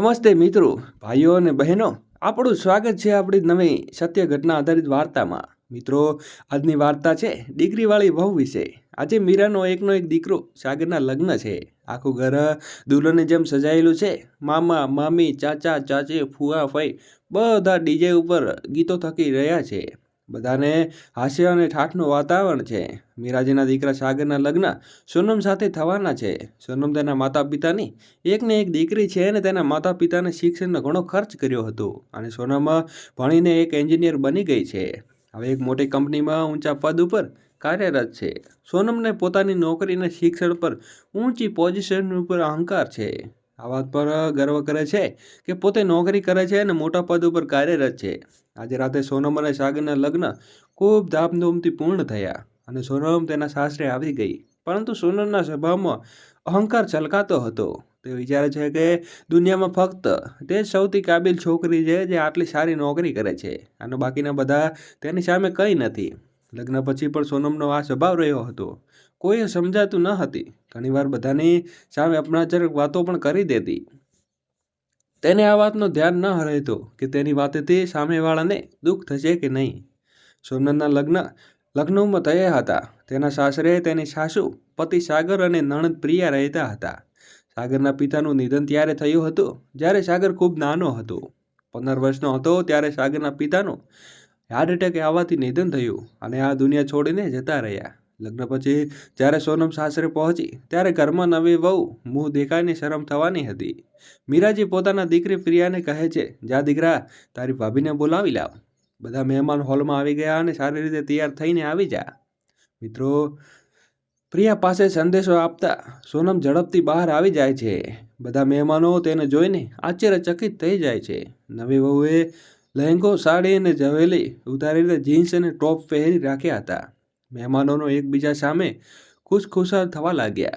નમસ્તે મિત્રો, ભાઈઓ અને બહેનો. આપણું સ્વાગત છે આપણી નવી સત્ય ઘટના આધારિત વાર્તામાં. મિત્રો, આજની વાર્તા છે દીકરીવાળી વહુ વિશે. આજે મીરાનો એકનો એક દીકરો સાગરના લગ્ન છે. આખું ઘર દુલ્હનની જેમ સજાયેલું છે. મામા, મામી, ચાચા, ચાચી, ફુવા, ફઈ બધા ડીજે ઉપર ગીતો થકી રહ્યા છે. બધાને હાસ્ય અને ઠાઠનું વાતાવરણ છે. મીરાજીના દીકરા સાગરના લગ્ન સોનમ સાથે થવાના છે. સોનમ તેના માતા પિતાની એકને એક દીકરી છે અને તેના માતા પિતાને શિક્ષણનો ઘણો ખર્ચ કર્યો હતો અને સોનમ ભણીને એક એન્જિનિયર બની ગઈ છે. હવે એક મોટી કંપનીમાં ઊંચા પદ ઉપર કાર્યરત છે. સોનમને પોતાની નોકરી અને શિક્ષણ પર ઊંચી પોઝિશન ઉપર અહંકાર છે. આ વાત પર ગર્વ કરે છે કે પોતે નોકરી કરે છે અને મોટા પદ ઉપર કાર્યરત છે. આજે રાતે સોનમ અને સાગરના લગ્ન ખૂબ ધામધૂમથી પૂર્ણ થયા અને સોનમ તેના સાસરે આવી ગઈ. પરંતુ સોનમના સ્વભાવમાં અહંકાર છલકાતો હતો. તે વિચારે છે કે દુનિયામાં ફક્ત તે જ સૌથી કાબિલ છોકરી છે જે આટલી સારી નોકરી કરે છે. અને બાકીના બધા તેની સામે કંઈ નથી. લગ્ન પછી પણ સોનમનો આ સ્વભાવ રહ્યો હતો. કોઈએ સમજાતું ન હતી. ઘણીવાર બધાની સામે અપમાનજનક વાતો પણ કરી દેતી. તેને આ વાતનું ધ્યાન ન રહેતો કે તેની વાતેથી સામેવાળાને દુઃખ થશે કે નહીં. સોમનાથના લગ્ન લખનૌમાં થયા હતા. તેના સાસરે તેની સાસુ, પતિ સાગર અને નણંદ પ્રિયા રહેતા હતા. સાગરના પિતાનું નિધન ત્યારે થયું હતું જ્યારે સાગર ખૂબ નાનો હતો. પંદર વર્ષનો હતો ત્યારે સાગરના પિતાનું હાર્ટ એટેક આવવાથી નિધન થયું અને આ દુનિયા છોડીને જતા રહ્યા. લગ્ન પછી જ્યારે સોનમ સાસરે પહોંચી, ત્યારે ઘરમાં નવી વહુ, મુંહ દેખાઈને શરમ થવાની હતી. મીરાજી પોતાના દીકરી પ્રિયાને કહે છે, જા દીકરા, તારી ભાભીને બોલાવી લાવ. બધા મહેમાન હોલમાં આવી ગયા અને સારી રીતે તૈયાર થઈને આવી જા. મિત્રો, પ્રિયા પાસે સંદેશો આપતા સોનમ ઝડપથી બહાર આવી જાય છે. બધા મહેમાનો તેને જોઈને આશ્ચર્યચકિત થઈ જાય છે. નવી વહુએ લહેંગો, સાડી અને જવેલી ઉતારીને જીન્સ અને ટોપ પહેરી રાખ્યા હતા. મહેમાનોનો એકબીજા સામે ખુશખુશાલ થવા લાગ્યા.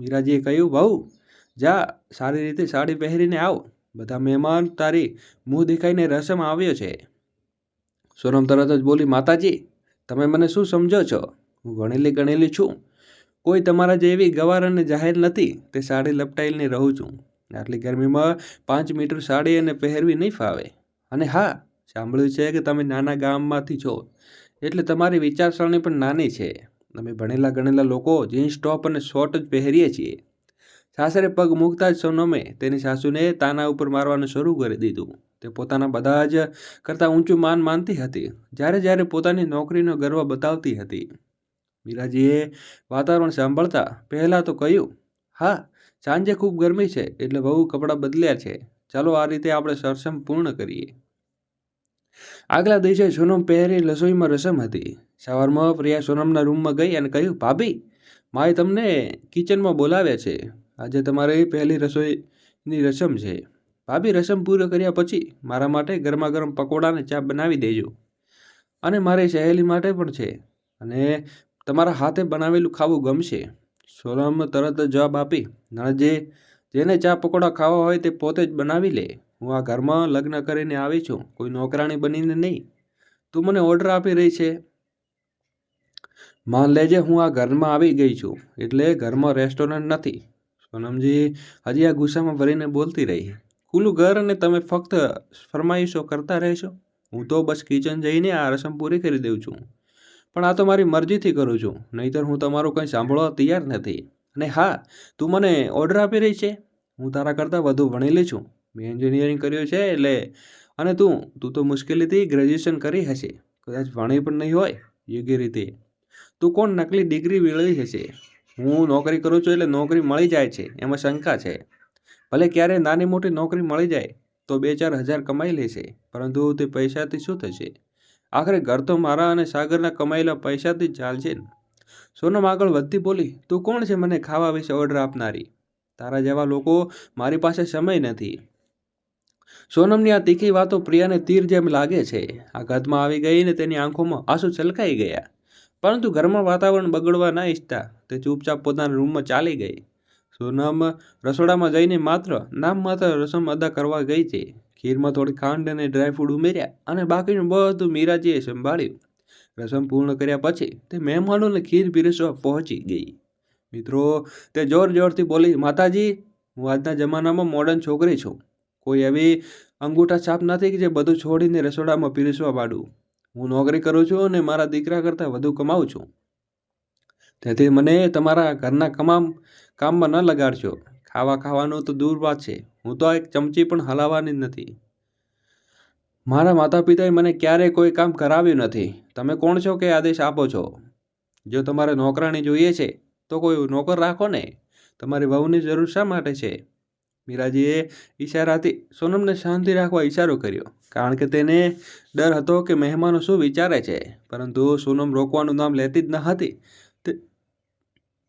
મીરાજીએ કહ્યું ભાઉ જા, સારી રીતે સાડી પહેરીને આવ. બધા મહેમાન તારી મું દેખાઈને રસમ આવ્યો છે. સોનમ તરત જ બોલી, માતાજી, તમે મને શું સમજો છો? હું ગણેલી ગણેલી છું. કોઈ તમારા જેવી ગવાર અને જાહેર નથી. તે સાડી લપટાઈને રહું છું. આટલી ગરમીમાં પાંચ મીટર સાડી અને પહેરવી નહીં ફાવે. અને હા, સાંભળ્યું છે કે તમે નાના ગામમાંથી છો. એટલે તમારી વિચારસરણી પણ નાની છે. અમે ભણેલા ગણેલા લોકો જીન્સ, ટોપ અને શોર્ટ જ પહેરીએ છીએ. સાસરે પગ મૂકતા જ સોનમે તેની સાસુને તાના ઉપર મારવાનું શરૂ કરી દીધું. તે પોતાના બધા જ કરતાં ઊંચું માન માનતી હતી. જ્યારે જ્યારે પોતાની નોકરીનો ગર્વ બતાવતી હતી. મીરાજીએ વાતાવરણ સાંભળતા પહેલાં તો કહ્યું, હા, સાંજે ખૂબ ગરમી છે, એટલે બહુ કપડાં બદલ્યા છે. ચાલો આ રીતે આપણે સરસમ પૂર્ણ કરીએ. આગલા દિવસે સોનમ પહેરી રસોઈમાં રસમ હતી. સવારમાં પ્રિયા સોનમના રૂમમાં ગઈ અને કહ્યું, ભાભી, માએ તમને કિચનમાં બોલાવ્યા છે. આજે તમારી પહેલી રસોઈની રસમ છે. ભાભી, રસમ પૂરો કર્યા પછી મારા માટે ગરમા ગરમ પકોડા અને ચા બનાવી દેજો. અને મારી સહેલી માટે પણ છે. અને તમારા હાથે બનાવેલું ખાવું ગમશે. સોનમ તરત જવાબ આપી નણજે જેને ચા પકોડા ખાવા હોય તે પોતે જ બનાવી લે. હું આ ઘરમાં લગ્ન કરીને આવી છું. કોઈ નોકરાણી બનીને નહીં. તું મને ઓર્ડર આપી રહી છે. માન લેજે, હું આ ઘરમાં આવી ગઈ છું. એટલે ઘરમાં રેસ્ટોરન્ટ નથી. સોનમજી, હજી આ ગુસ્સામાં ભરીને બોલતી રહી. ખુલ્લું ઘર અને તમે ફક્ત ફરમાઈશો કરતા રહેશો. હું તો બસ કિચન જઈને આ રસમ પૂરી કરી દઉં છું. પણ આ તો મારી મરજીથી કરું છું. નહીંતર હું તમારું કંઈ સાંભળવા તૈયાર નથી. અને હા, તું મને ઓર્ડર આપી રહી છે. હું તારા કરતાં વધુ ભણેલી છું. મેં એન્જિનિયરિંગ કર્યું છે એટલે, અને તું તું તો મુશ્કેલીથી ગ્રેજ્યુએશન કરી હશે. કદાચ ભણી પણ નહીં હોય, યોગ્ય રીતે. તું કોણ? નકલી ડિગ્રી મેળવી હશે. હું નોકરી કરું છું એટલે નોકરી મળી જાય છે. એમાં શંકા છે. ભલે ક્યારે નાની મોટી નોકરી મળી જાય, તો બે ચાર હજાર કમાઈ લેશે. પરંતુ તે પૈસાથી શું થશે? આખરે ઘર તો મારા અને સાગરના કમાયેલા પૈસાથી જ ચાલશે ને. સોનમ આગળ વધતી બોલી, તું કોણ છે? મને ખાવા વિશે ઓર્ડર આપનારી. તારા જેવા લોકો મારી પાસે સમય નથી. સોનમની આ તીખી વાતો પ્રિયાને તીર જેમ લાગે છે. આ ઘરમાં આવી ગઈ ને તેની આંખોમાં આંસુ છલકાઈ ગયા. પરંતુ ઘરમાં વાતાવરણ બગડવા ના ઈચ્છતા, તે ચૂપચાપ પોતાના રૂમમાં ચાલી ગઈ. સોનમ રસોડામાં જઈને માત્ર નામ માત્ર રસમ અદા કરવા ગઈ છે. ખીરમાં થોડી ખાંડ અને ડ્રાયફ્રૂટ ઉમેર્યા અને બાકીનું બધું મીરાજીએ સંભાળ્યું. રસમ પૂર્ણ કર્યા પછી તે મહેમાનોને ખીર પીરસવા પહોંચી ગઈ. મિત્રો, તે જોર જોરથી બોલી, માતાજી, હું આજના જમાનામાં મોડર્ન છોકરી છું. કોઈ એવી અંગૂઠા છાપ નથી કે જે બધું છોડીને રસોડામાં પીરસવા માંડું હું નોકરી કરું છું અને મારા દીકરા કરતાં વધુ કમાઉં છું. તેથી મને તમારા ઘરના કમામ, કામમાં ન લગાડશો ખાવા ખાવાનું તો દૂર વાત છે. હું તો એક ચમચી પણ હલાવવાની નથી. મારા માતા પિતાએ મને ક્યારેય કોઈ કામ કરાવ્યું નથી. તમે કોણ છો કે આદેશ આપો છો? જો તમારે નોકરાણી જોઈએ છે, તો કોઈ નોકર રાખો ને. તમારી વહુની જરૂર શા માટે છે? મીરાજીએ ઈશારાથી સોનમને શાંતિ રાખવા ઈશારો કર્યો. કારણ કે તેને ડર હતો કે મહેમાનો શું વિચારે છે. પરંતુ સોનમ રોકવાનું નામ લેતી જ ન હતી.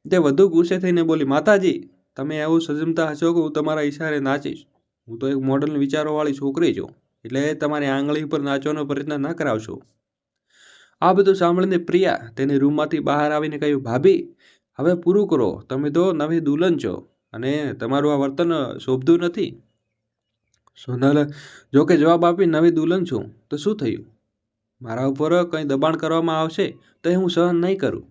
તે વધુ ગુસ્સે થઈને બોલી, માતાજી, તમે એવું સજમતા હશો કે હું તમારા ઈશારે નાચીશ? હું તો એક મોડલ વિચારોવાળી છોકરી છું, એટલે તમારી આંગળી પર નાચવાનો પ્રયત્ન ન કરાવશો. આ બધું સાંભળીને પ્રિયા તેની રૂમમાંથી બહાર આવીને કહ્યું, ભાભી, હવે પૂરું કરો. તમે તો નવી દુલ્હન છો. અને તમારું આ વર્તન શોભતું નથી? સોનલ, જો કે જવાબ આપી નવી દુલ્હન છું, તો શું થયું? મારા ઉપર કંઈ દબાણ કરવામાં આવશે, તો હું સહન નહીં કરું.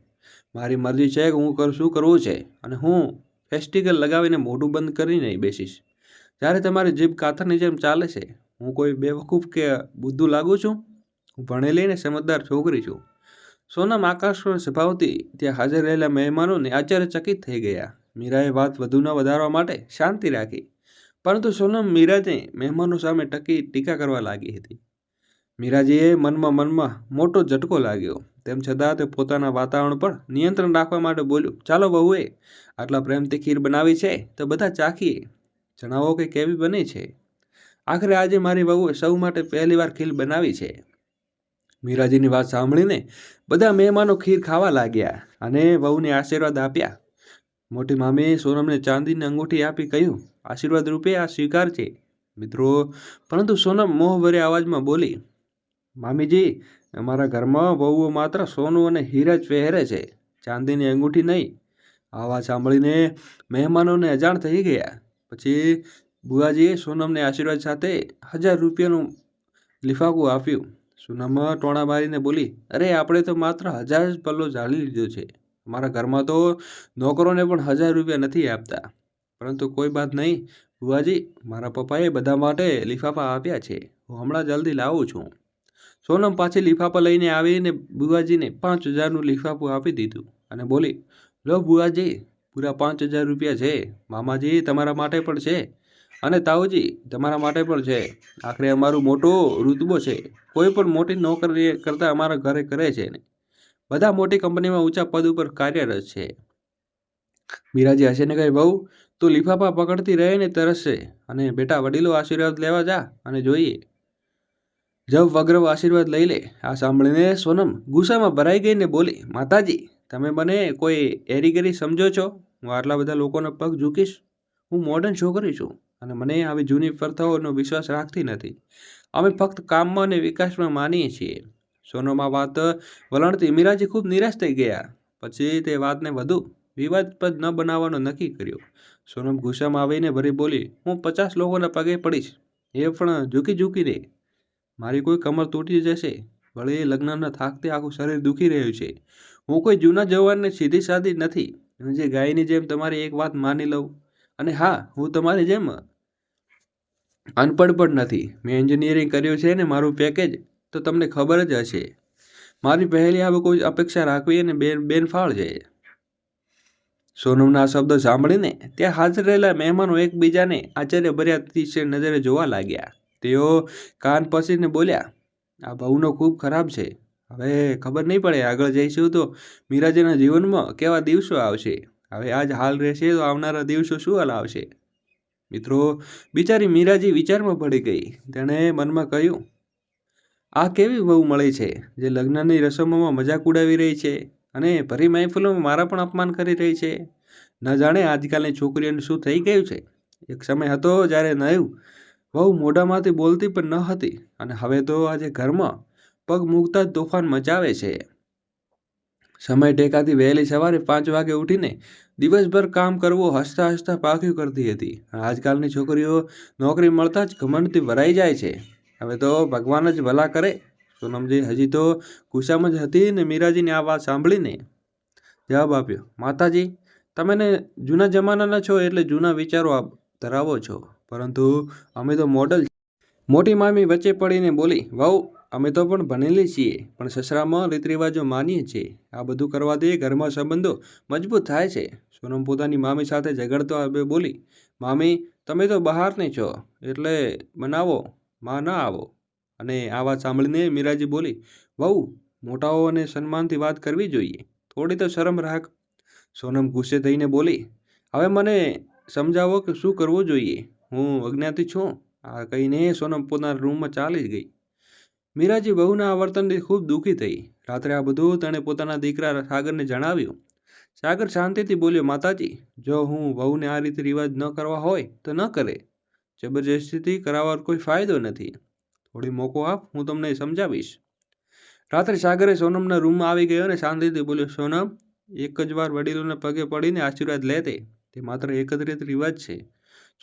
મારી મરજી છે કે હું શું કરવું છે? અને હું ફેસ્ટિકલ લગાવીને મોઢું બંધ કરીને બેસીશ. જ્યારે તમારી જીભ કાથરની જેમ ચાલે છે, હું કોઈ બેવકૂફ કે બુદ્ધુ લાગુ છું? હું ભણેલી ને સમજદાર છોકરી છું. સોનમ આકાશ સ્વભાવથી ત્યાં હાજર રહેલા મહેમાનોને આશ્ચર્યચકિત થઈ ગયા. મીરાએ વાત વધુ ન વધારવા માટે શાંતિ રાખી. પરંતુ સોનમ મીરાજે મહેમાનો સામે ટકી ટીકા કરવા લાગી હતી. મીરાજીએ મનમાં મનમાં મોટો ઝટકો લાગ્યો. તેમ છતાં તે પોતાના વાતાવરણ પર નિયંત્રણ રાખવા માટે બોલ્યું, ચાલો બહુએ, આટલા પ્રેમથી ખીર બનાવી છે તો બધા ચાખીએ. જણાવો કે કેવી બની છે? આખરે આજે મારી વહુએ સૌ માટે પહેલીવાર ખીર બનાવી છે. મીરાજીની વાત સાંભળીને બધા મહેમાનો ખીર ખાવા લાગ્યા અને વહુને આશીર્વાદ આપ્યા. મોટી મામી સોનમને ચાંદીની અંગૂઠી આપી કહ્યું, આશીર્વાદ રૂપે આ સ્વીકાર છે. મિત્રો, પરંતુ સોનમ મોહભર્યા અવાજમાં બોલી, મામીજી, અમારા ઘરમાં વહુઓ માત્ર સોનું અને હીરા જ પહેરે છે, ચાંદીની અંગૂઠી નહીં. આવા સાંભળીને મહેમાનોને અજાણ થઈ ગયા. પછી બુઆજીએ સોનમને આશીર્વાદ સાથે હજાર રૂપિયાનું લિફાકું આપ્યું. સોનમ ટોણા મારીને બોલી, અરે, આપણે તો માત્ર હજાર જ પલ્લો જાળી લીધો છે. અમારા ઘરમાં તો નોકરોને પણ હજાર રૂપિયા નથી આપતા. પરંતુ કોઈ વાત નહીં. બુઆજી મારા પપ્પાએ બધા માટે લિફાફા આપ્યા છે. હું હમણાં જલ્દી લાવું છું. સોનમ પાછી લિફાફા લઈને આવીને બુઆજીને પાંચ હજારનું લિફાફું આપી દીધું અને બોલી, લો બુઆજી પૂરા પાંચ હજાર રૂપિયા છે. મામાજી તમારા માટે પણ છે અને તાઉજી તમારા માટે પણ છે. આખરે અમારું મોટો ઋતબો છે. કોઈ પણ મોટી નોકરી કરતાં અમારા ઘરે કરે છે ને. બધા મોટી કંપનીમાં ઊંચા પદ ઉપર કાર્યરત છે. મીરાજી હસીને કહે, બહુ, તું લિફાફા પકડતી રહે ને તરસશે અને બેટા વડીલો આશીર્વાદ લેવા જા અને જોઈએ. જબ વગ્રવ આશીર્વાદ લઈ લે, આ સાંભળીને સોનમ ગુસ્સામાં ભરાઈ ગઈને બોલી, માતાજી, તમે મને કોઈ એરીગરી સમજો છો? હું આટલા બધા લોકોનો પગ ઝૂકીશ. હું મોડર્ન છોકરી છું અને મને આવી જૂની પ્રથાઓનો વિશ્વાસ રાખતી નથી. અમે ફક્ત કામમાં અને વિકાસમાં માનીએ છીએ. સોનોમાં વાત, વલણથી મીરાજી ખૂબ નિરાશ થઈ ગયા. પછી તે વાતને વધુ વિવાદપદ ન બનાવવાનો નક્કી કર્યો. સોનમ ગુસ્સામાં આવીને ભરી બોલી, હું પચાસ લોકોના પગે પડીશ. એ પણ ઝૂકી ઝૂકીને મારી કોઈ કમર તૂટી જશે. વળી લગ્નના થાકથી આખું શરીર દુખી રહ્યું છે. હું કોઈ જૂના જવાનને સીધી સાદી નથી. જે ગાયની જેમ તમારી એક વાત માની લઉં. અને હા, હું તમારી જેમ અનપઢ પણ નથી. મેં એન્જિનિયરિંગ કર્યું છે ને મારું પેકેજ તો તમને ખબર જ હશે. મારી પહેલી આવે કોઈ અપેક્ષા રાખવી અને બેન, બેનફાળ છે. સોનમના શબ્દો સાંભળીને ત્યાં હાજર રહેલા મહેમાનો એકબીજાને આશ્ચર્યભર્યા તીક્ષ્ણ નજરે જોવા લાગ્યા. તેઓ કાન પસીને બોલ્યા, આ બહુનો ખૂબ ખરાબ છે. હવે ખબર નહીં પડે આગળ જઈશું તો મીરાજીના જીવનમાં કેવા દિવસો આવશે? હવે આજ હાલ રહેશે તો આવનારા દિવસો શું હાલ આવશે? મિત્રો, બિચારી મીરાજી વિચારમાં પડી ગઈ. તેણે મનમાં કહ્યું આ કેવી વહુ મળી છે? જે લગ્નની રસમોમાં મજાક ઉડાવી રહી છે અને ભરી મહેફિલોમાં મારા પણ અપમાન કરી રહી છે? ન જાણે આજકાલની છોકરીઓને શું થઈ ગયું છે? એક સમય હતો જ્યારે નયું વહુ મોઢામાંથી બોલતી પણ ન હતી અને હવે તો આજે ઘરમાં પગ મૂકતા જ તોફાન મચાવે છે. સમય ટેકાથી વહેલી સવારે પાંચ વાગે ઉઠીને દિવસભર કામ કરવું હસતા હસતા પાક્યું કરતી હતી. આજકાલની છોકરીઓ નોકરી મળતા જ ઘમંડથી ભરાઈ જાય છે. હવે તો ભગવાન જ ભલા કરે. સોનમજી હજી તો ગુસ્સામાં જ હતી ને મીરાજીની આ વાત સાંભળીને જવાબ આપ્યો, માતાજી, તમે ને જૂના જમાનાના છો એટલે જૂના વિચારો ધરાવો છો. પરંતુ અમે તો મોડલ મોટી મામી વચ્ચે પડીને બોલી, વહુ, અમે તો પણ ભણેલી છીએ, પણ સસરામાં રીત રિવાજો માનીએ છીએ. આ બધું કરવાથી ઘરમાં સંબંધો મજબૂત થાય છે. સોનમ પોતાની મામી સાથે ઝઘડતો બોલી, મામી, તમે તો બહારની છો, એટલે બનાવો માં ના આવો. અને આ વાત સાંભળીને મીરાજી બોલી, વહુ, મોટાઓ અને સન્માનથી વાત કરવી જોઈએ. થોડી તો શરમ રાખ. સોનમ ગુસ્સે થઈને બોલી, હવે મને સમજાવો કે શું કરવું જોઈએ? હું અજ્ઞાતી છું. આ કહીને સોનમ પોતાના રૂમમાં ચાલી જ ગઈ. મીરાજી બહુના આ વર્તનથી ખૂબ દુઃખી થઈ. રાત્રે આ બધું તેણે પોતાના દીકરા સાગરને જણાવ્યું. સાગર શાંતિથી બોલ્યો, માતાજી, જો હું વહુને આ રીતે રિવાજ ન કરવા હોય તો ન કરે. જબરજસ્તીથી કરાવવાનો કોઈ ફાયદો નથી. થોડી મોકો આપ, હું તમને સમજાવીશ. રાત્રે સાગરે સોનમના રૂમમાં આવી ગયો અને શાંતિથી બોલ્યો, સોનમ, એક જ વાર વડીલોને પગે પડીને આશીર્વાદ લે તે. માત્ર એકત્રિત રિવાજ છે.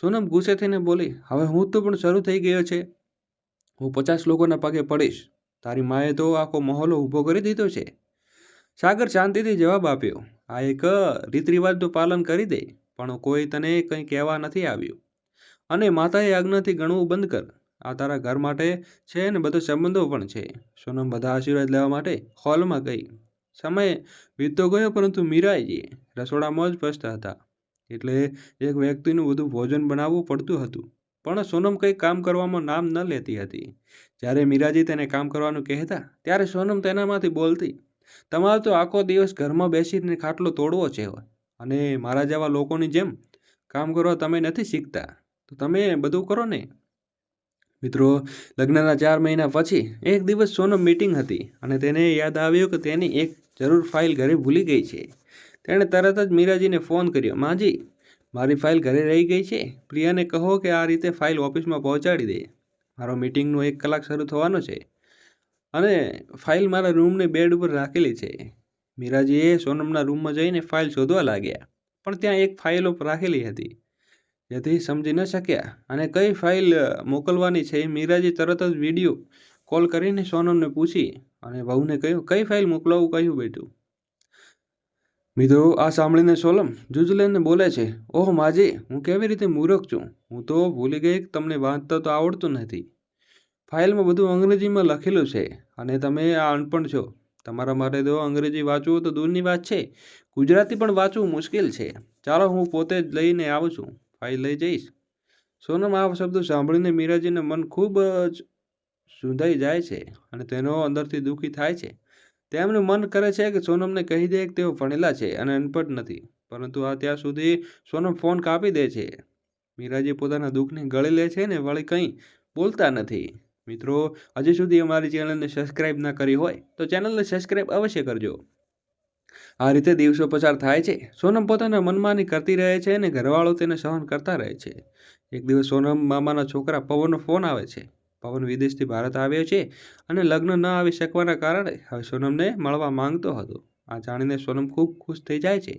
સોનમ ગુસ્સે થઈને બોલી, હવે હું તો પણ શરૂ થઈ ગયો છે. હું પચાસ લોકોના પગે પડીશ. તારી માએ તો આખો મહોલો ઊભો કરી દીધો છે. સાગર શાંતિથી જવાબ આપ્યો, આ એક રીત રિવાજનું પાલન કરી દે, પણ કોઈ તને કંઈ કહેવા નથી આવ્યું. અને માતાએ આજ્ઞાથી ગણવું બંધ કર. આ તારા ઘર માટે છે ને બધો સંબંધો પણ છે. સોનમ બધા આશીર્વાદ લેવા માટે હોલમાં ગઈ. સમય વીતતો ગયો પરંતુ મીરાજી રસોડામાં જ સ્પષ્ટ હતા. એટલે એક વ્યક્તિનું બધું ભોજન બનાવવું પડતું હતું. પણ સોનમ કંઈ કામ કરવામાં નામ ન લેતી હતી. જ્યારે મીરાજી તેને કામ કરવાનું કહેતા, ત્યારે સોનમ તેનામાંથી બોલતી, તમારો તો આખો દિવસ ઘરમાં બેસીને ખાટલો તોડવો છે. અને મારા જેવા લોકોની જેમ કામ કરવા તમે નથી શીખતા. તો તમે બધું કરો ને? મિત્રો, લગ્નના ચાર મહિના પછી એક દિવસ સોનમ મીટિંગ હતી અને તેને યાદ આવ્યું કે તેની એક જરૂર ફાઇલ ઘરે ભૂલી ગઈ છે. તેણે તરત જ મીરાજીને ફોન કર્યો, માજી, મારી ફાઇલ ઘરે રહી ગઈ છે. પ્રિયાને કહો કે આ રીતે ફાઇલ ઓફિસમાં પહોંચાડી દે. મારો મીટિંગનો એક કલાક શરૂ થવાનો છે અને ફાઇલ મારા રૂમની બેડ ઉપર રાખેલી છે. મીરાજીએ સોનમના રૂમમાં જઈને ફાઇલ શોધવા લાગ્યા, પણ ત્યાં એક ફાઇલો રાખેલી હતી. જેથી સમજી ન શક્યા. અને કઈ ફાઇલ મોકલવાની છે એ મીરાજી તરત જ વીડિયો કોલ કરીને સોનમને પૂછી અને વહુને કહ્યું, કઈ ફાઇલ મોકલાવું? કહ્યું બેટું. મિત્રો, આ સાંભળીને સોલમ જુજલેનને બોલે છે, ઓહ માજી, હું કેવી રીતે મૂરખ છું? હું તો ભૂલી ગઈ તમને વાંચતા તો આવડતું નથી. ફાઇલમાં બધું અંગ્રેજીમાં લખેલું છે અને તમે આ અનપણ છો. તમારા માટે તો અંગ્રેજી વાંચવું તો દૂરની વાત છે. ગુજરાતી પણ વાંચવું મુશ્કેલ છે. ચાલો હું પોતે જ લઈને આવું છું. ફાઇલ લઈ જઈશ. સોનમ આ શબ્દો સાંભળીને મીરાજીને મન ખૂબ જ સુંધાઈ જાય છે અને તેનો અંદરથી દુઃખી થાય છે. તેમનું મન કરે છે કે સોનમને કહી દે કે તેઓ ભણેલા છે અને અનપઢ નથી, પરંતુ આ ત્યાં સુધી સોનમ ફોન કાપી દે છે. મીરાજી પોતાના દુઃખને ગળી લે છે ને વળી કંઈ બોલતા નથી. મિત્રો, હજી સુધી અમારી ચેનલને સબસ્ક્રાઇબ ના કરી હોય તો ચેનલને સબસ્ક્રાઇબ અવશ્ય કરજો. આ રીતે દિવસો પસાર થાય છે. સોનમ પોતાના મનમાની કરતી રહે છે અને ઘરવાળો તેને સહન કરતા રહે છે. એક દિવસ સોનમ મામાના છોકરા પવનનો ફોન આવે છે. પવન વિદેશથી ભારત આવ્યો છે અને લગ્ન ન આવી શકવાના કારણે હવે સોનમને મળવા માંગતો હતો. આ જાણીને સોનમ ખૂબ ખુશ થઈ જાય છે.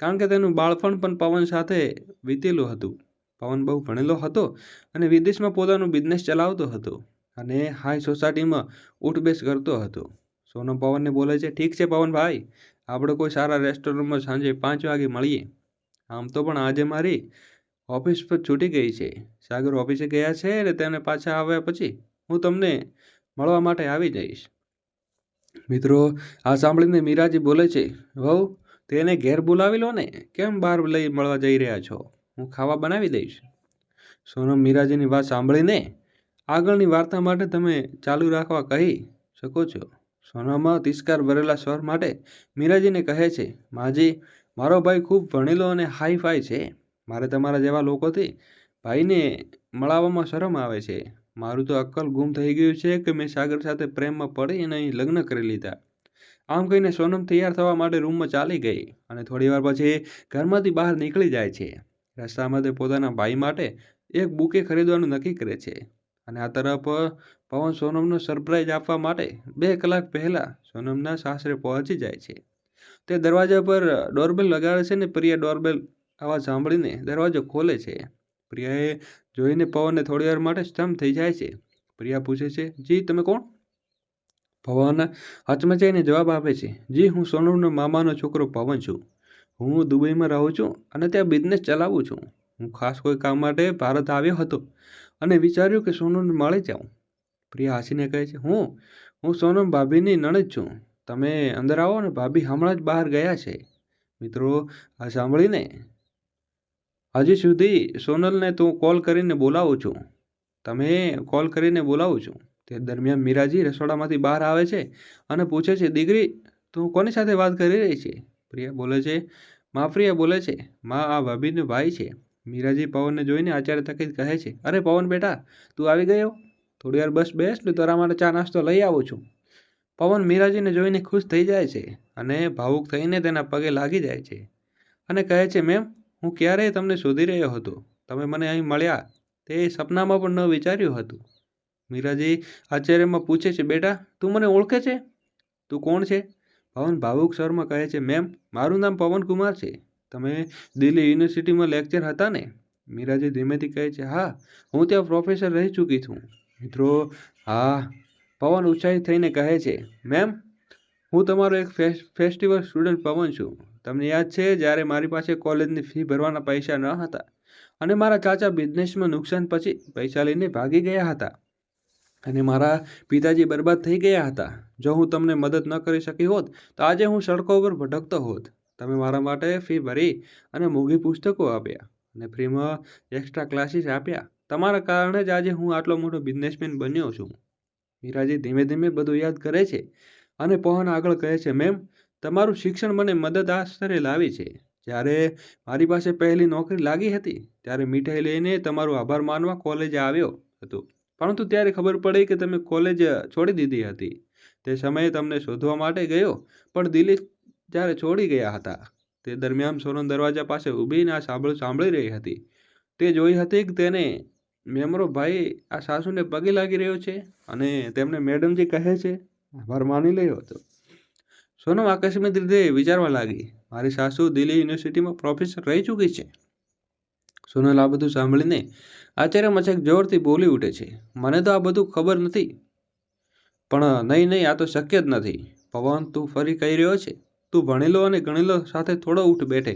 કારણ કે તેનું બાળપણ પણ પવન સાથે વીતેલું હતું. પવન બહુ ભણેલો હતો અને વિદેશમાં પોતાનું બિઝનેસ ચલાવતો હતો અને હાઈ સોસાયટીમાં ઉઠબેસ કરતો હતો. સોનમ પવનને બોલે છે, ઠીક છે પવનભાઈ આપણે કોઈ સારા રેસ્ટોરન્ટમાં સાંજે પાંચ વાગે મળીએ. આમ તો પણ આજે મારી ઓફિસ પર છૂટી ગઈ છે. સાગર ઓફિસે ગયા છે અને તેને પાછા આવ્યા પછી હું તમને મળવા માટે આવી જઈશ. મિત્રો, આ સાંભળીને મીરાજી બોલે છે, વહુ, તેને ઘેર બોલાવી લો ને. કેમ બહાર લઈ મળવા જઈ રહ્યા છો? હું ખાવા બનાવી દઈશ. સોનમ મીરાજીની વાત સાંભળીને આગળની વાર્તા માટે તમે ચાલુ રાખવા કહી શકો છો. સોનામાં તિસ્કાર ભરેલા સ્વર માટે મીરાજીને કહે છે, માજી, મારો ભાઈ ખૂબ ભણેલો અને હાઈ ફાઈ છે. મારે તમારા જેવા લોકોથી ભાઈને મળાવવામાં શરમ આવે છે. મારું તો અક્કલ ગુમ થઈ ગયું છે કે મેં સાગર સાથે પ્રેમમાં પડી અને અહીં લગ્ન કરી લીધા. આમ કહીને સોનમ તૈયાર થવા માટે રૂમમાં ચાલી ગઈ અને થોડી વાર પછી ઘરમાંથી બહાર નીકળી જાય છે. રસ્તામાં તે પોતાના ભાઈ માટે એક બુકે ખરીદવાનું નક્કી કરે છે. અને આ તરફ પવન સોનમનો સરપ્રાઈઝ આપવા માટે બે કલાક પહેલાં સોનમના સાસરે પહોંચી જાય છે. તે દરવાજા પર ડોરબેલ લગાડે છે ને પ્રિયા ડોરબેલ અવાજ સાંભળીને દરવાજો ખોલે છે. પ્રિયાએ જોઈને પવનને થોડી વાર માટે સ્તંભ થઈ જાય છે. પ્રિયા પૂછે છે, જી, તમે કોણ? પવન હચમચાઈને જવાબ આપે છે, જી, હું સોનમનો મામાનો છોકરો પવન છું. હું દુબઈમાં રહું છું અને ત્યાં બિઝનેસ ચલાવું છું. હું ખાસ કોઈ કામ માટે ભારત આવ્યો હતો. અને વિચાર્યું કે સોનમને મળી જાઉં. પ્રિયા હસીને કહે છે, હું હું સોનમ ભાભીની નણદ છું. તમે અંદર આવો ને ભાભી હમણાં જ બહાર ગયા છે. મિત્રો, આ સાંભળીને હજી સુધી સોનલને તું કોલ કરીને બોલાવું છું. તમે કોલ કરીને બોલાવું છું. તે દરમિયાન મીરાજી રસોડામાંથી બહાર આવે છે અને પૂછે છે, દીકરી, તું કોની સાથે વાત કરી રહી છે? પ્રિયા બોલે છે, મા પ્રિયા બોલે છે, મા આ ભાભીનો ભાઈ છે. મીરાજી પવનને જોઈને આચાર્ય થકી કહે છે, અરે પવન બેટા, તું આવી ગયો? થોડી વાર બસ બેસ ને તારા માટે ચા નાસ્તો લઈ આવું છું. પવન મીરાજીને જોઈને ખુશ થઈ જાય છે અને ભાવુક થઈને તેના પગે લાગી જાય છે અને કહે છે, મેમ, હું ક્યારેય તમને શોધી રહ્યો હતો. તમે મને અહીં મળ્યા, તે સપનામાં પણ ન વિચાર્યું હતું. મીરાજી આચાર્યમાં પૂછે છે, બેટા, તું મને ઓળખે છે? તું કોણ છે? પવન ભાવુક સ્વરમાં કહે છે, મેમ, મારું નામ પવન કુમાર છે. તમે દિલ્હી યુનિવર્સિટીમાં લેક્ચર હતા ને? મીરાજી ધીમેથી કહે છે, હા, હું ત્યાં પ્રોફેસર રહી ચૂકી છું. મિત્રો, હા, પવન ઉત્સાહિત થઈને કહે છે, મેમ, હું તમારો એક ફેસ્ટિવલ સ્ટુડન્ટ પવન છું. તમને યાદ છે, જ્યારે મારી પાસે કોલેજની ફી ભરવાના પૈસા ન હતા અને મારા ચાચા બિઝનેસમાં નુકસાન પછી પૈસા લઈને ભાગી ગયા હતા અને મારા પિતાજી બરબાદ થઈ ગયા હતા. જો હું તમને મદદ ન કરી શકી હોત, તો આજે હું સડકો ઉપર ભટકતો હોત. તમે મારા માટે ફી ભરી અને મોંઘી પુસ્તકો આપ્યા અને ફ્રીમાં એક્સ્ટ્રા ક્લાસીસ આપ્યા. તમારા કારણે જ આજે હું આટલો મોટો બિઝનેસમેન બન્યો છું. મીરાજી ધીમે ધીમે બધું યાદ કરે છે અને પહોન આગળ કહે છે, મેમ, તમારું શિક્ષણ મને મદદ આ સ્તરે લાવી છે. જ્યારે મારી પાસે પહેલી નોકરી લાગી હતી, ત્યારે મીઠાઈ લઈને તમારો આભાર માનવા કોલેજે આવ્યો હતો. પરંતુ ત્યારે ખબર પડી કે તમે કોલેજ છોડી દીધી હતી. તે સમયે તમને શોધવા માટે ગયો, પણ દિલ્હી જ્યારે છોડી ગયા હતા. તે દરમિયાન સોનમ દરવાજા પાસે ઊભીને આ સાંભળ સાંભળી રહી હતી. તે જોઈ હતી કે તેને, મેમરો ભાઈ, આ સાસુને પગે લાગી રહ્યો છે અને તેમને મેડમજી કહે છે, આભાર માની રહ્યો હતો. સોનમ આકસ્મિક રીતે વિચારવા લાગી, મારી સાસુ દિલ્હી યુનિવર્સિટીમાં પ્રોફેસર રહી ચૂકી છે. સોનલ આ બધું સાંભળીને આચાર્ય મચક જોરથી બોલી ઉઠે છે, મને તો આ બધું ખબર નથી. પણ નહીં નહીં, આ તો શક્ય જ નથી. પવન, તું ફરી કહી રહ્યો છે. તું ભણેલો અને ગણેલો સાથે થોડો ઉઠ બેઠે.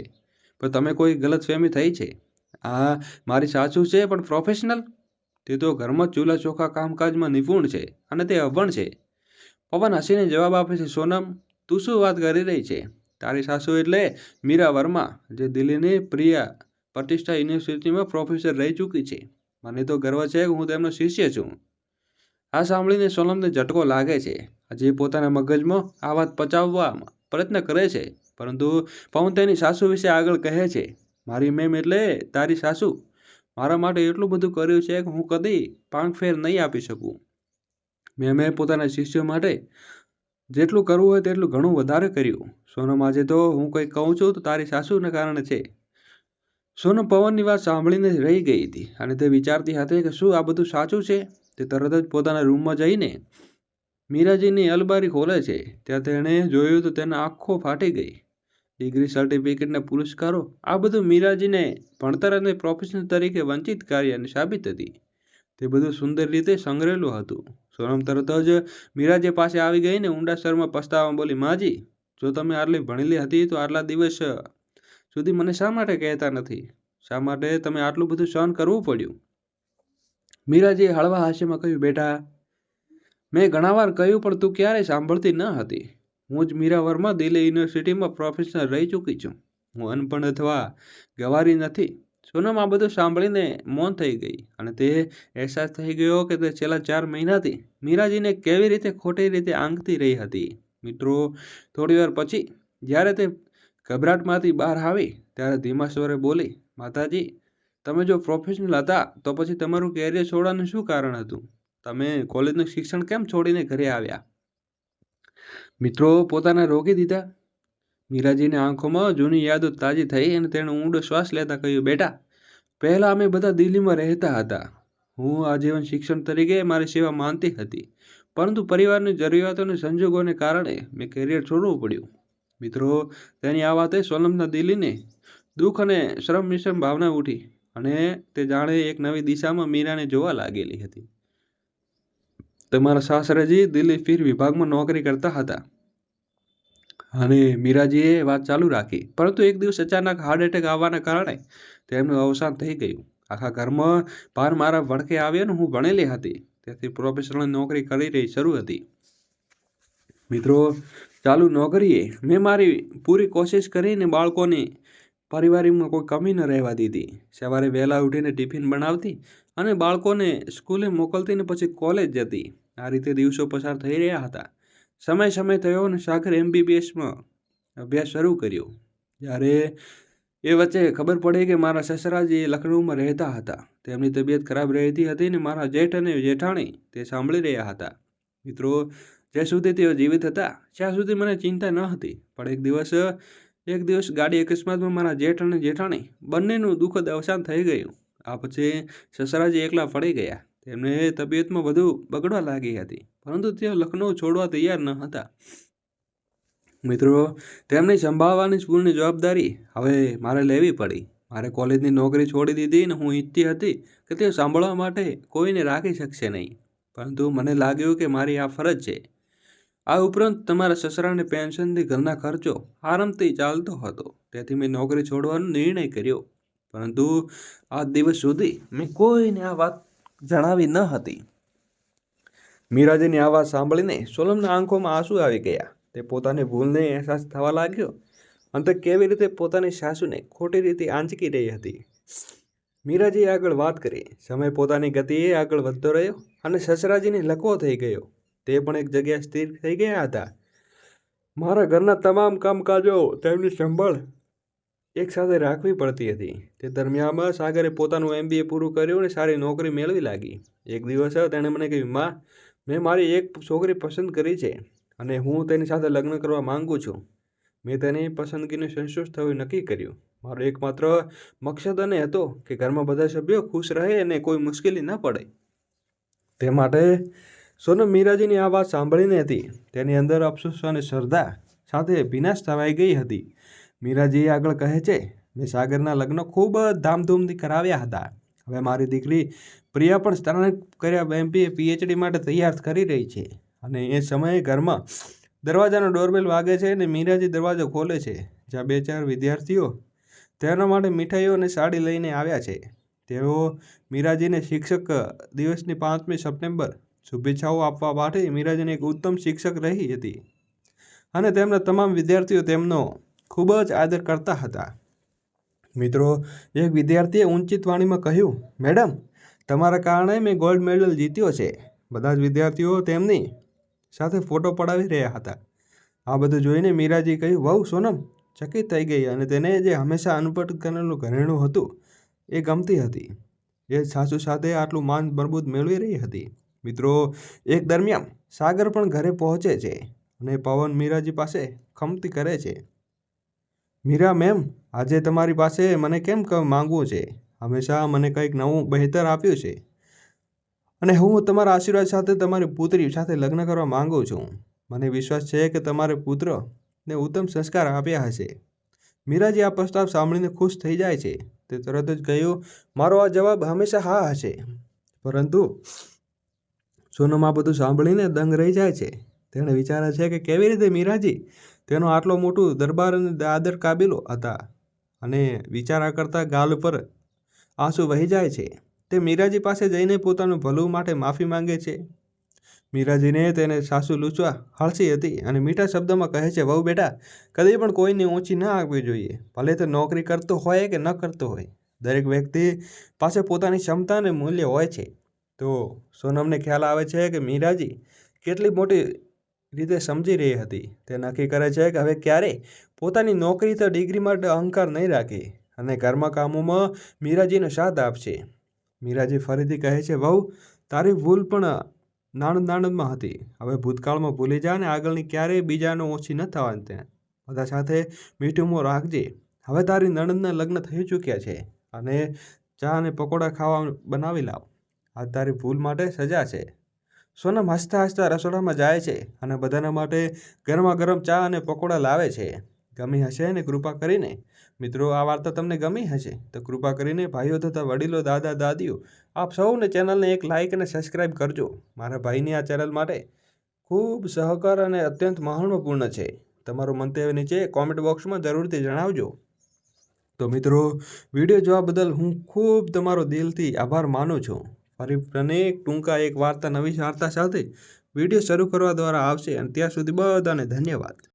પણ તમે કોઈ ગલત ફહેમી થઈ છે? આ મારી સાસુ છે, પણ પ્રોફેશનલ તે તો ઘરમાં ચૂલા ચોખા કામકાજમાં નિપુણ છે અને તે અભણ છે. પવન હસીને જવાબ આપે છે, સોનમ, તું શું વાત કરી રહી છે? તારી સાસુ એટલે મીરા વર્મા, જે દિલ્હીની પ્રિયા પ્રતિષ્ઠા યુનિવર્સિટીમાં પ્રોફેસર રહી ચૂકી છે. મને તો ગર્વ છે કે હું તેમનો શિષ્ય છું. આ સાંભળીને સોનમને ઝટકો લાગે છે. હજી પોતાના મગજમાં આ વાત પચાવવામાં પ્રયત્ન કરે છે. પરંતુ પવન તેની સાસુ વિશે આગળ કહે છે, મારી મેમ એટલે તારી સાસુ. મારા માટે એટલું બધું કર્યું છે કે હું કદી પાંખ ફેર નહીં આપી શકું. મેમે પોતાના શિષ્યો માટે જેટલું કરવું હોય તેટલું ઘણું વધારે કર્યું. સોનમ આજે તો હું કંઈ કહું છું તો તારી સાસુને કારણે છે. સોનમ પવનની વાત સાંભળીને રહી ગઈ હતી અને તે વિચારતી હતી કે શું આ બધું સાચું છે? તે તરત જ પોતાના રૂમમાં જઈને મીરાજીની અલબારી ખોલે છે. ત્યાં તેણે જોયું તો તેના આંખો ફાટી ગઈ. ડિગ્રી સર્ટિફિકેટના પુરસ્કારો, આ બધું મીરાજીને ભણતર અને પ્રોફેશનલ તરીકે વંચિત કાર્યની સાબિત હતી. તે બધું સુંદર રીતે સંગ્રહેલું હતું. સોનમ તરત જ મીરાજી પાસે આવી ગઈને ઊંડા સ્વરમાં પસ્તાવા બોલી, માજી, જો તમે આટલી ભણેલી હતી તો આટલા દિવસ સુધી મને શા માટે કહેતા નથી? શા માટે તમે આટલું બધું સહન કરવું પડ્યું? મીરાજીએ હળવા હાસ્યમાં કહ્યું, બેટા મેં ઘણા વાર કહ્યું, પણ તું ક્યારેય સાંભળતી ન હતી. હું જ મીરા વર્મા દિલ્હી યુનિવર્સિટીમાં પ્રોફેસર રહી ચૂકી છું. હું અનપણ અથવા ગવારી નથી. સોનમ, આ બધું સાંભળીને મૌન થઈ ગઈ અને તે અહેસાસ થઈ ગયો કે તે છેલ્લા ચાર મહિનાથી મીરાજીને કેવી રીતે ખોટી રીતે આંકતી રહી હતી. મિત્રો થોડી વાર પછી, જ્યારે તે ગભરાટમાંથી બહાર આવી, ત્યારે ધીમા સ્વરે બોલી, માતાજી, તમે જો પ્રોફેશનલ હતા, તો પછી તમારું કેરિયર છોડવાનું શું કારણ હતું? તમે કોલેજનું શિક્ષણ કેમ છોડીને ઘરે આવ્યા? મિત્રો, પોતાને રોકી દીધા. મીરાજીની આંખોમાં જૂની યાદો તાજી થઈ અને તેણે ઊંડો શ્વાસ લેતા કહ્યું, બેટા, પહેલાં અમે બધા દિલ્હીમાં રહેતા હતા. હું આજીવન શિક્ષણ તરીકે મારી સેવા માનતી હતી, પરંતુ પરિવારની જરૂરિયાતોને સંજોગોને કારણે મેં કેરિયર છોડવું પડ્યું. મિત્રો, તેની આ વાતે સોનમના દિલ્હીને દુઃખ અને શ્રમ મિશ્રમ ભાવના ઉઠી અને તે જાણે એક નવી દિશામાં મીરાને જોવા લાગેલી હતી. તમારા સાસરાજી દિલ્હી ફીર વિભાગમાં નોકરી કરતા હતા. અને મીરાજીએ વાત ચાલુ રાખી, પરંતુ એક દિવસ અચાનક હાર્ટ એટેક આવવાના કારણે તેમનું અવસાન થઈ ગયું. આખા ઘરમાં પાર મારા વડકે આવ્યો ને હું ભણેલી હતી. તેથી પ્રોફેશનલ નોકરી કરી રહી શરૂ હતી. મિત્રો, ચાલુ નોકરીએ મેં મારી પૂરી કોશિશ કરીને બાળકોની પરિવારમાં કોઈ કમી ન રહેવા દીધી. સવારે વહેલા ઉઠીને ટિફિન બનાવતી અને બાળકોને સ્કૂલે મોકલતી ને પછી કોલેજ જતી. આ રીતે દિવસો પસાર થઈ રહ્યા હતા. સમય સમય થયો અને સાગર એમબીબીએસમાં અભ્યાસ શરૂ કર્યો. જ્યારે એ વચ્ચે ખબર પડી કે મારા સસરાજી લખનૌમાં રહેતા હતા. તેમની તબિયત ખરાબ રહેતી હતી ને મારા જેઠ અને જેઠાણી તે સાંભળી રહ્યા હતા. મિત્રો, જ્યાં સુધી તેઓ જીવિત હતા, ત્યાં સુધી મને ચિંતા ન હતી. પણ એક દિવસ એક દિવસ ગાડી અકસ્માતમાં મારા જેઠ અને જેઠાણી બંનેનું દુઃખદ અવસાન થઈ ગયું. આ પછી સસરાજી એકલા પડી ગયા. તેમને તબિયતમાં વધુ બગડવા લાગી હતી, પરંતુ તેઓ લખનૌ છોડવા તૈયાર ન હતા. મિત્રો, તેમને સંભાળવાની સ્કૂલની જવાબદારી હવે મારે લેવી પડી. મારે કોલેજની નોકરી છોડી દીધી ને હું ઈચ્છતી હતી કે તેઓ સાંભળવા માટે કોઈને રાખી શકશે નહીં. પરંતુ મને લાગ્યું કે મારી આ ફરજ છે. આ ઉપરાંત તમારા સસરાને પેન્શનથી ઘરના ખર્ચો આરામથી ચાલતો હતો. તેથી મેં નોકરી છોડવાનો નિર્ણય કર્યો. પરંતુ આ દિવસ સુધી મેં કોઈને આ વાત જણાવી ન હતી. મીરાજીની આ વાત સાંભળીને સોલમના આંખોમાં આંસુ આવી ગયા. તે પોતાની ભૂલને અહેસાસ થવા લાગ્યો. અંતે કેવી રીતે પોતાની સાસુને ખોટી રીતે આંચકી રહી હતી? મીરાજીએ આગળ વાત કરી. સમય પોતાની ગતિએ આગળ વધતો રહ્યો અને સસરાજીને લકવો થઈ ગયો. તે પણ એક જગ્યા સ્થિર થઈ ગયા હતા. મારા ઘરના તમામ કામકાજો તેમની સંભાળ એકસાથે રાખવી પડતી હતી. તે દરમિયાનમાં સાગરે પોતાનું એમબીએ પૂરું કર્યું અને સારી નોકરી મેળવી લાગી. એક દિવસ તેણે મને કહ્યું, માં, મેં મારી એક છોકરી પસંદ કરી છે અને હું તેની સાથે લગ્ન કરવા માંગુ છું. મેં તેની પસંદગીને સંતુષ્ટ થવું નક્કી કર્યું. મારો એકમાત્ર મકસદ અને હતો કે ઘરમાં બધા સભ્યો ખુશ રહે અને કોઈ મુશ્કેલી ન પડે. તે માટે સોનમ મીરાજીની આ વાત સાંભળીને હતી. તેની અંદર અફસોસ અને શ્રદ્ધા સાથે વિનાશ થવાઈ ગઈ હતી. મીરાજી આગળ કહે છે, મેં સાગરના લગ્ન ખૂબ ધામધૂમથી કરાવ્યા હતા. હવે મારી દીકરી પ્રિયા પણ સ્નાતક કર્યા એમપીએ પીએચડી માટે તૈયાર કરી રહી છે અને એ સમયે ઘરમાં દરવાજાનો ડોરબેલ વાગે છે અને મીરાજી દરવાજો ખોલે છે. જ્યાં બે ચાર વિદ્યાર્થીઓ તેના માટે મીઠાઈઓ અને સાડી લઈને આવ્યા છે. તેઓ મીરાજીને શિક્ષક દિવસની પાંચમી સપ્ટેમ્બર શુભેચ્છાઓ આપવા માટે મીરાજીને એક ઉત્તમ શિક્ષક રહી હતી. અને તેમના તમામ વિદ્યાર્થીઓ તેમનો ખૂબ જ આદર કરતા હતા. મિત્રો, એક વિદ્યાર્થીએ ઊંચિત વાણીમાં કહ્યું, મેડમ, તમારા કારણે મેં ગોલ્ડ મેડલ જીત્યો છે. બધા જ વિદ્યાર્થીઓ તેમની સાથે ફોટો પડાવી રહ્યા હતા. આ બધું જોઈને મીરાજી કહ્યું, વહુ, સોનમ, ચકિત થઈ ગઈ અને તેને જે હંમેશા અનપટ કરેલું ઘરેણું હતું, એ ગમતી હતી. એ સાસુ સાથે આટલું માન બરબૂદ મેળવી રહી હતી. મિત્રો, એક દરમિયાન સાગર પણ ઘરે પહોંચે છે અને પવન મીરાજી પાસે ખમતી કરે છે. મીરા મેમ, આજે તમારી પાસે મને કેમ માંગવું છે? હંમેશા મને કંઈક નવું, બહેતર આપ્યું છે. અને હું તમારા આશીર્વાદ સાથે તમારી પુત્રી સાથે લગ્ન કરવા માંગુ છું. મને વિશ્વાસ છે કે તમારે પુત્રને ઉત્તમ સંસ્કાર આપ્યા હશે. મીરાજી આ પ્રસ્તાવ સાંભળીને ખુશ થઈ જાય છે. તે તરત જ કહ્યું, મારો આ જવાબ હંમેશા હા હશે. પરંતુ, સોનમ આ બધું સાંભળીને દંગ રહી જાય છે. તેણે વિચારે છે કે કેવી રીતે મીરાજી તેનો આટલો મોટું દરબાર અને આદર કાબિલો હતા અને વિચારા કરતાં ગાલ પર આંસુ વહી જાય છે. તે મીરાજી પાસે જઈને પોતાનું ભલું માટે માફી માંગે છે. મીરાજીને તેને સાસુ લૂંચવા હળસી હતી અને મીઠા શબ્દમાં કહે છે, વહુ બેટા, કદી પણ કોઈને ઊંચી ના આપવી જોઈએ. ભલે તે નોકરી કરતો હોય કે ન કરતો હોય. દરેક વ્યક્તિ પાસે પોતાની ક્ષમતા અને મૂલ્ય હોય છે. તો સોનમને ખ્યાલ આવે છે કે મીરાજી કેટલી મોટી રીતે સમજી રહી હતી. તે નક્કી કરે છે કે હવે ક્યારેય પોતાની નોકરી તો ડિગ્રી માટે અહંકાર નહીં રાખે અને ઘરમાં કામોમાં મીરાજીનો સાથ આપશે. મીરાજી ફરીથી કહે છે, વહુ, તારી ભૂલ પણ નાણંદ નાણંદમાં હતી. હવે ભૂતકાળમાં ભૂલી જા અને આગળની ક્યારેય બીજાનો ઓછી ન થવાની ત્યાં બધા સાથે મીઠું મોં રાખજે. હવે તારી નણંદના લગ્ન થઈ ચૂક્યા છે અને ચા અને પકોડા ખાવા બનાવી લાવ. આ તારી ભૂલ માટે સજા છે. સોનમ હસતા હસતા રસોડામાં જાય છે અને બધાના માટે ગરમા ગરમ ચા અને પકોડા લાવે છે. ગમી હશે ને કૃપા કરીને? મિત્રો, આ વાર્તા તમને ગમી હશે. તો કૃપા કરીને ભાઈઓ તથા વડીલો, દાદા, દાદીઓ, આપ સૌને ચેનલને એક લાઇક અને સબસ્ક્રાઈબ કરજો. મારા ભાઈની આ ચેનલ માટે ખૂબ સહકાર અને અત્યંત મહત્વપૂર્ણ છે. તમારું મંતવ્ય નીચે કોમેન્ટ બોક્સમાં જરૂરથી જણાવજો. તો મિત્રો વીડિયો જોવા બદલ હું ખૂબ તમારો દિલથી આભાર માનું છું. અનેક ટૂંકા એક વાર્તા નવી વાર્તા સાથે વીડિયો શરૂ કરવા દ્વારા આવશે અને ત્યાં સુધી બધાને ધન્યવાદ.